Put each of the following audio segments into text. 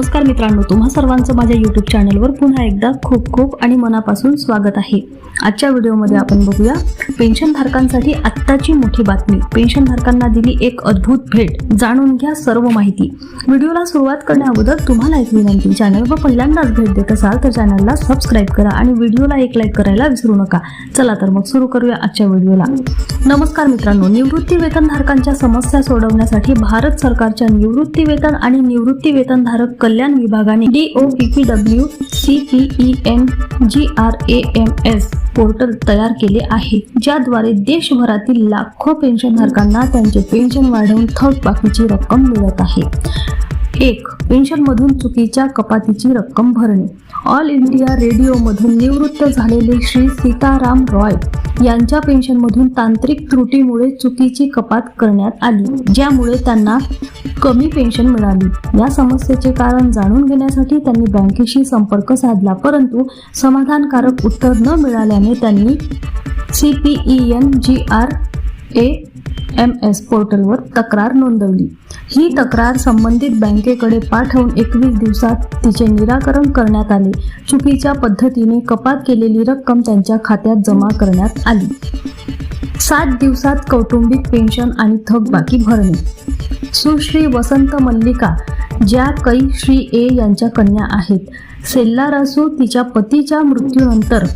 नमस्कार मित्रांनो तुम्हा सर्वांचं माझ्या यूट्यूब चॅनलवर पुन्हा एकदा खूप खूप आणि मनापासून स्वागत आहे. आजच्या व्हिडिओमध्ये आपण बघूया पेन्शनधारकांसाठी आत्ताची मोठी बातमी. पेन्शनधारकांना दिली एक अद्भुत भेट. जाणून घ्या सर्व माहिती. व्हिडिओला सुरुवात करण्याअगोदर तुम्हाला एक विनंती. चॅनलवर पहिल्यांदाच भेट देत असाल तर चॅनलला सबस्क्राईब करा आणि व्हिडिओला एक लाईक करायला विसरू नका. चला तर मग सुरू करूया आजच्या व्हिडिओला. नमस्कार मित्रांनो निवृत्ती वेतनधारकांच्या समस्या सोडवण्यासाठी भारत सरकारच्या निवृत्ती वेतन आणि निवृत्ती वेतनधारक कल्याण विभागाने D O P W C P E N G R A M S portal तयार केले आहे ज्याद्वारे देशभरातील लाखो पेन्शनधारकांना त्यांचे पेन्शन वाढवून थक बाकीची रक्कम मिळत आहे. एक पेन्शनमधून चुकीच्या कपातीची रक्कम भरणे. ऑल इंडिया रेडिओमधून निवृत्त झालेले श्री सीताराम रॉय यांच्या पेन्शनमधून तांत्रिक त्रुटीमुळे चुकीची कपात करण्यात आली ज्यामुळे त्यांना कमी पेन्शन मिळाली. या समस्येचे कारण जाणून घेण्यासाठी त्यांनी बँकेशी संपर्क साधला परंतु समाधानकारक उत्तर न मिळाल्याने त्यांनी C P E N G R A M S पोर्टलवर तक्रार नोंदवली. ही तक्रार संबंधित बँकेकडे पाठवून एकवीस दिवसात तिचे निराकरण करण्यात आले. चुकीच्या पद्धतीने कपात केलेली रक्कम त्यांच्या खात्यात जमा करण्यात आली. सात दिवसात कौटुंबिक पेन्शन आणि थकबाकी भरणे. सुश्री वसंत मल्लिका ज्या कै श्री ए यांच्या कन्या आहेत सेल्लार असू तिच्या पतीच्या मृत्यूनंतर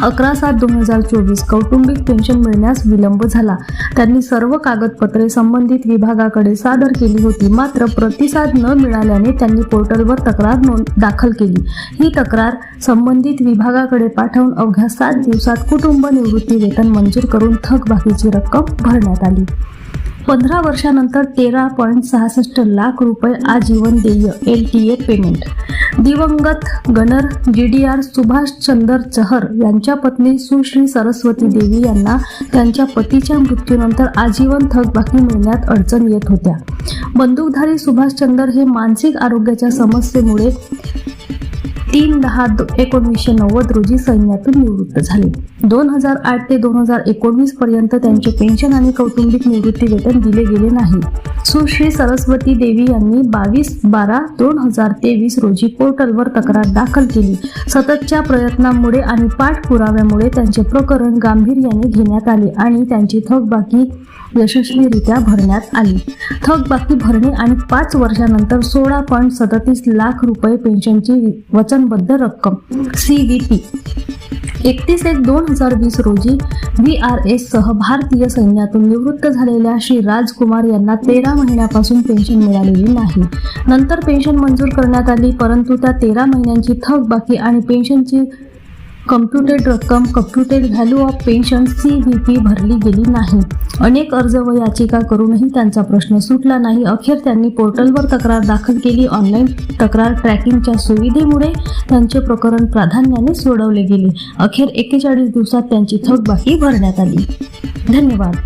अकरा सात दोन हजार चोवीस कौटुंबिक पेन्शन मिळण्यास विलंब झाला. त्यांनी सर्व कागदपत्रे संबंधित विभागाकडे सादर केली होती. मात्र प्रतिसाद न मिळाल्याने त्यांनी पोर्टलवर तक्रार नोंद दाखल केली. ही तक्रार संबंधित विभागाकडे पाठवून अवघ्या सात दिवसात कुटुंब निवृत्ती वेतन मंजूर करून थकबाकीची रक्कम भरण्यात आली. पंधरा वर्षानंतर तेरा पॉईंट सहासष्ट लाख रुपये आजीवन देय एल टी ए पेमेंट. दिवंगत gunner G D R Subhashchandra Chahar यांच्या पत्नी सुश्री सरस्वती देवी यांना त्यांच्या पतीच्या मृत्यूनंतर आजीवन थकबाकी मिळण्यात अडचण येत होत्या. बंदूकधारी सुभाषचंद्र हे मानसिक आरोग्याच्या समस्येमुळे तीन दहा एकोणीसशे नव्वद रोजी सैन्यातून निवृत्त झाले. दोन हजार आठ ते दोन हजार एकोणवीस पर्यंत त्यांचे पेन्शन आणि कौटुंबिक निवृत्ती वेतन दिले गेले नाही. सुश्री सरस्वती देवी यांनी बावीस बारा दोन हजार तेवीस रोजी पोर्टलवर तक्रार दाखल केली. सततच्या प्रयत्नांमुळे आणि पाठपुराव्यामुळे त्यांचे प्रकरण गांभीर्याने घेण्यात आले आणि त्यांची थकबाकी यशस्वीरित्या भरण्यात आली. थकबाकी भरणे आणि पाच वर्षानंतर सोळा पॉईंट सदतीस लाख रुपये पेन्शनची वचनबद्ध रक्कम. सी. D P. एकतीस एक दोन हजार वीस रोजी व्ही आर एस सह भारतीय सैन्यातून निवृत्त झालेल्या श्री राजकुमार यांना तेरा महिन्यापासून पेन्शन मिळालेली नाही. नंतर पेन्शन मंजूर करण्यात आली परंतु त्या तेरा महिन्यांची थकबाकी आणि पेन्शनची कम्प्युटेड रक्कम computed value of pension C V P भरली गेली नाही. अनेक अर्ज व याचिका करूनही त्यांचा प्रश्न सुटला नाही. अखेर त्यांनी पोर्टलवर तक्रार दाखल केली. ऑनलाईन तक्रार ट्रॅकिंगच्या सुविधेमुळे त्यांचे प्रकरण प्राधान्याने सोडवले गेले. अखेर एकेचाळीस दिवसात त्यांची थकबाकी भरण्यात आली. धन्यवाद.